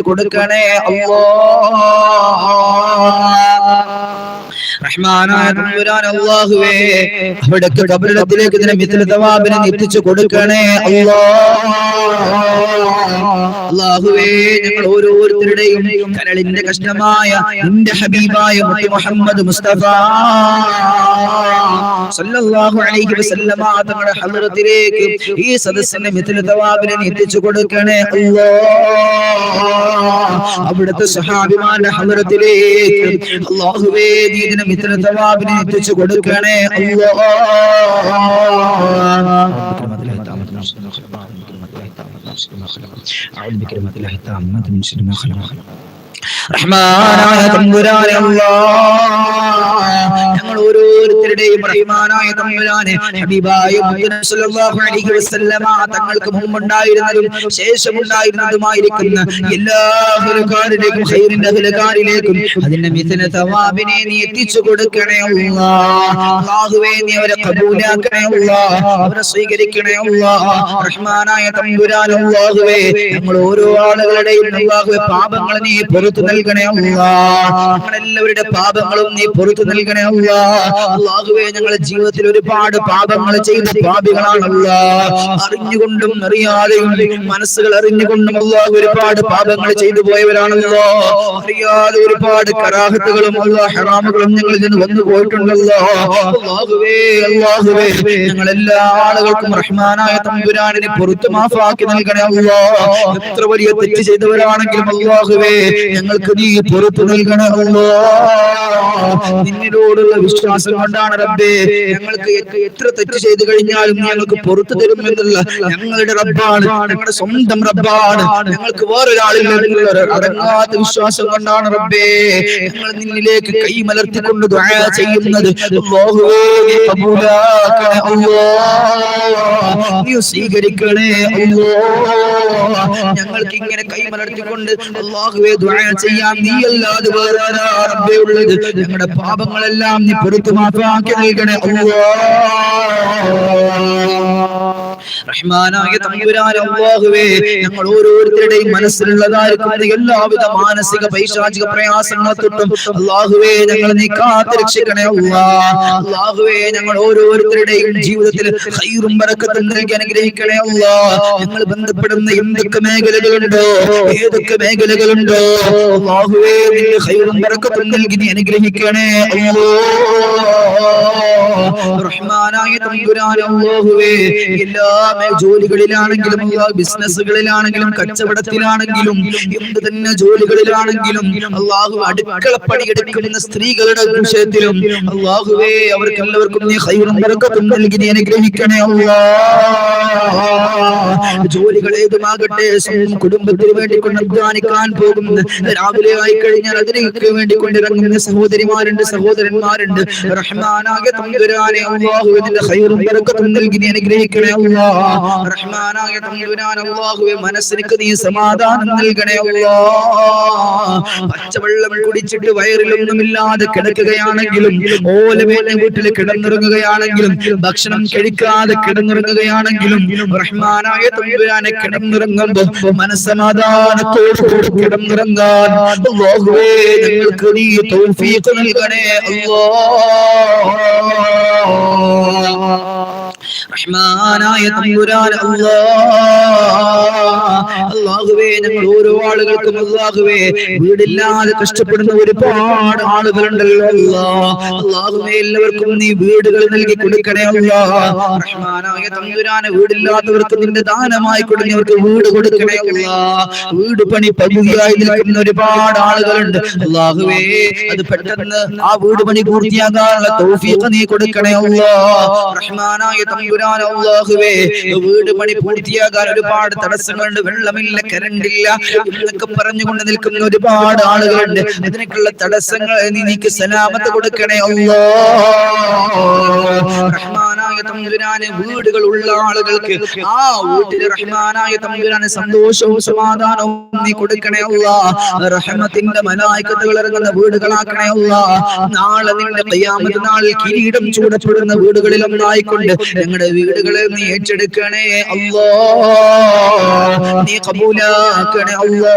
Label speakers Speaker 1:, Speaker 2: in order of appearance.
Speaker 1: കൊടുക്കണേ അല്ലോ റഹ്മാനായ അല്ലാഹുവേ അവിടേക്ക് തവാബിനെ എത്തിച്ചു കൊടുക്കണേ അല്ലോ. അല്ലാഹുവേ ഞങ്ങൾ ഓരോരുത്തരുടെയും കരളിന്റെ കഷ്ടമായ നിന്റെ ഹബീബായ മുഹമ്മദ് മുസ്തഫ സല്ലല്ലാഹു അലൈഹി വസല്ലമ തങ്ങളുടെ ഈ സദസ്സിന്റെ തവാബിനെ എത്തിച്ചു കൊടുക്കണേ അല്ലോ. അവിടുത്തെ സഹാബിമാരുടെ ഹദ്റത്തിലേക്ക് അല്ലാഹുവേ നീ ഇതിനെ മിഥില തവാബിനെ എത്തിച്ചു കൊടുക്കണേ അല്ലോ أعوذ بكلمات الله التامة من شر ما خلق റഹ്മാനായ തമ്പുരാനെ ഞങ്ങൾ ഓരോരുത്തരുടെയും റഹ്മാനായ തമ്പുരാനെ ഹബീബായ സല്ലല്ലാഹു അലൈഹി വസല്ലമ തങ്ങൾക്ക് മുമ്പുണ്ടായിരുന്നതും ശേഷമുണ്ടായിരുന്നതുമായിരിക്കുന്ന എല്ലാ അഹ്ലുകാരിലേക്കും ഖൈറിന്റെ അഹ്ലുകാരിലേക്കും അതിന്റെ മിഥുന തവാബിനെ നീ എത്തിച്ചു കൊടുക്കണേ അല്ലാഹ് അല്ലാഹുവേ നീ അവരെ കബൂലാക്കണേ അല്ലാഹ് അവരെ സ്വീകരിക്കണേ അല്ലാഹ് റഹ്മാനായ തമ്പുരാൻ അല്ലാഹുവേ നമ്മൾ ഓരോ ആളുകളുടെയും അല്ലാഹുവേ പാപങ്ങൾ നീ പുറത്തു നൽകണേ അല്ലാഹ് ഞങ്ങളെല്ലാവരുടെ പാപങ്ങളും നീ പുറത്തു നൽകണേ അല്ലാഹ് അല്ലാഹുവേ ഞങ്ങളുടെ ജീവിതത്തിൽ ഒരുപാട് പാപങ്ങൾ ചെയ്ത പാപികളാണ് അല്ലാഹ് അറിഞ്ഞുകൊണ്ടും അറിയാതെയും മനസ്സുകൾ അറിഞ്ഞുകൊണ്ടും അള്ളാഹു ഒരുപാട് പാപങ്ങൾ ചെയ്തു പോയവരാണല്ലോ. അറിയാതെ ഒരുപാട് കരാഹത്തുകളും അല്ലാ ഹറാമുകളും ഞങ്ങൾ നിന്ന് വന്നു പോയിട്ടുണ്ടല്ലോ. അല്ലാഹുവേ ഞങ്ങൾ എല്ലാ ആളുകൾക്കും റഹ്മാനായ തമ്പുരാനിനെ പുറത്തു മാഫാക്കി നൽകണേ അല്ലാഹ് എത്ര വലിയ തെറ്റ് ചെയ്തവരാണെങ്കിലും അള്ളാഹുവേ ഞങ്ങൾക്ക് നീ പുറത്തു നൽകണേ അല്ലാഹ് നിന്നിലോടുള്ള വിശ്വാസം കൊണ്ടാണ് റബ്ബേ ഞങ്ങൾക്ക് എത്ര- തെറ്റ് ചെയ്തു കഴിഞ്ഞാലും ഞങ്ങൾക്ക് പുറത്തു തരുമെന്നുള്ള ഞങ്ങളുടെ റബ്ബാണ് ഞങ്ങളുടെ സ്വന്തം റബ്ബാണ്. ഞങ്ങൾക്ക് വേറൊരാളിൽ എന്നുള്ള അടങ്ങാത്ത വിശ്വാസം കൊണ്ടാണ് റബ്ബേ ഞങ്ങൾ നിന്നിലേക്ക് കൈ മലർത്തിക്കൊണ്ട് ചെയ്യുന്നത്. നീ സ്വീകരിക്കണേ ഞങ്ങൾക്ക് ഇങ്ങനെ കൈ മലർത്തിക്കൊണ്ട് അല്ലാഹുവേ ദുആ ചെയ്യാൻ നീ അല്ലാതെ വേറെ റബ്ബേ ഉള്ളത്? ഞങ്ങളുടെ പാപങ്ങളെല്ലാം നീ പൊറുത്തു മാഫാക്കി നൽകണേ അല്ലാഹ് റഹ്മാനായ തമ്പുരാൻ അല്ലാഹുവേ ഞങ്ങൾ ഓരോരുത്തരുടെയും മനസ്സിലുള്ളതായിരിക്കുന്ന എല്ലാവിധ മാനസിക പൈശാചിക പ്രയാസങ്ങളെ തൊട്ടും. അല്ലാഹുവേ ഞങ്ങൾ നീ കാത്തു രക്ഷിക്കണേ അല്ലാഹുവേ ഞങ്ങൾ ഓരോരുത്തരുടെയും ജീവിതത്തിൽ ഖൈറും ബറക്കത്തും നൽകി അനുഗ്രഹിക്കണേ അല്ലാഹ് ഞങ്ങൾ ബന്ധപ്പെടുന്ന എന്തൊക്കെ മേഖലകളുണ്ടോ? ഏതൊക്കെ മേഖലകളുണ്ടോ? അല്ലാഹുവേ നിന്റെ ഖൈറും ബറക്കത്തും നൽകി നീ അനുഗ്രഹിക്കണേ അല്ലാഹ് റഹ്മാനായ തമ്പുരാൻ അല്ലാഹുവേ എല്ലാ ജോലികളിലാണെങ്കിലും ബിസിനസ്സുകളിലാണെങ്കിലും കച്ചവടത്തിലാണെങ്കിലും എന്ത് തന്നെ ജോലികളിലാണെങ്കിലും അള്ളാഹു അടുക്കള പണിയെടുക്കുന്ന സ്ത്രീകളുടെ വിഷയത്തിലും അള്ളാഹുവേ അവർക്ക് എല്ലാവർക്കും ഹൈറും നൽകി അനുഗ്രഹിക്കണേ അല്ലാഹ് ജോലികൾ ഏതുമാകട്ടെ കുടുംബത്തിന് വേണ്ടി കൊണ്ട് അധ്വാനിക്കാൻ പോകുന്നത് രാവിലെ ആയി കഴിഞ്ഞാൽ അതിലേക്ക് വേണ്ടി കൊണ്ടിറങ്ങുന്ന സഹോദരിമാരുണ്ട് സഹോദരന്മാരുണ്ട്. റഹ്മാനാകെ തമ്പുരാനെ അള്ളാഹു ഇതിന്റെ ഹൈറും ബറക്കത്തും നൽകി അനുഗ്രഹിക്കണേ അല്ലാഹ് റഹ്മാനായ തമ്പുരാൻ അള്ളാഹുവെ മനസ്സിനക്ക് നീ സമാധാനം നൽകണേ അല്ലാഹ് പച്ചവെള്ളം കുടിച്ചിട്ട് വയറിലൊന്നുമില്ലാതെ കിടക്കുകയാണെങ്കിലും ഓലമേല വീട്ടിൽ കിടന്നിറങ്ങുകയാണെങ്കിലും ഭക്ഷണം കഴിക്കാതെ കിടന്നിറങ്ങുകയാണെങ്കിലും റഹ്മാനായ തമ്പുരാനെ കിടന്നിറങ്ങുമ്പോ മനസ്സമാധാനത്തോട് കിടന്നിറങ്ങാൻ അല്ലാഹുവേ ഞങ്ങൾക്ക് നീ തൗഫീഖ് നൽകണേ അല്ലാഹ് റഹ്മാനായ തമ്പുരാൻ അള്ളാഹുവേ ഞങ്ങൾ ഓരോ ആളുകൾക്കും അള്ളാഹുവേ വീടില്ലാതെ കഷ്ടപ്പെടുന്ന ഒരുപാട് ആളുകളുണ്ടല്ലോ അല്ലാ അള്ളാഹുവേ എല്ലാവർക്കും നീ വീടുകൾ നൽകി കൊടുക്കണേ അല്ലാ റഹ്മാനായ തമ്പുരാന് വീടില്ലാത്തവർക്ക് നിന്റെ ദാനമായി കൊടുക്കുന്നവർക്ക് വീട് കൊടുക്കണേ അല്ലാ വീട് പണി പകുതിയായി നിൽക്കുന്ന ഒരുപാട് ആളുകളുണ്ട്. അള്ളാഹുവേ അത് പെട്ടെന്ന് ആ വീട് പണി പൂർത്തിയാകാനുള്ള തൗഫീഖ് നീ കൊടുക്കണേ അല്ലാ റഹ്മാനായ തമ്പുരാൻ അല്ലാഹുവേ വീട് പണി പൂർത്തിയാകാൻ ഒരുപാട് തടസ്സങ്ങളുണ്ട്. വെള്ളമില്ല കരണ്ടില്ല. എന്നൊക്കെ പറഞ്ഞുകൊണ്ട് നിൽക്കുന്ന ഒരുപാട് ആളുകളുണ്ട്. അതിനൊക്കെയുള്ള തടസ്സങ്ങൾ നീ നീക്ക് സലാമത്ത് കൊടുക്കണേ അല്ലാ റഹ്മാനായ തമ്പുരാന് വീടുകളുള്ള ആളുകൾക്ക് ആ വീട്ടിൽ റഹ്മാനായ തമ്പുരാന് സന്തോഷവും സമാധാനവും നീ കൊടുക്കണേ അല്ല. റഹ്മത്തിന്റെ മലായിക്കത്തുകൾ ഇറങ്ങുന്ന വീടുകളാക്കണേ അല്ല. നാളെ നിന്റെ പയ്യാമത് നാളിൽ കിരീടം ചൂടപ്പെടുന്ന വീടുകളിൽ ഒന്നായിക്കൊണ്ട് ഞങ്ങളുടെ വീടുകളെ നീ ഏറ്റെടുക്കണേ അല്ലോ. നീ കബൂലാക്കണേ അല്ലോ.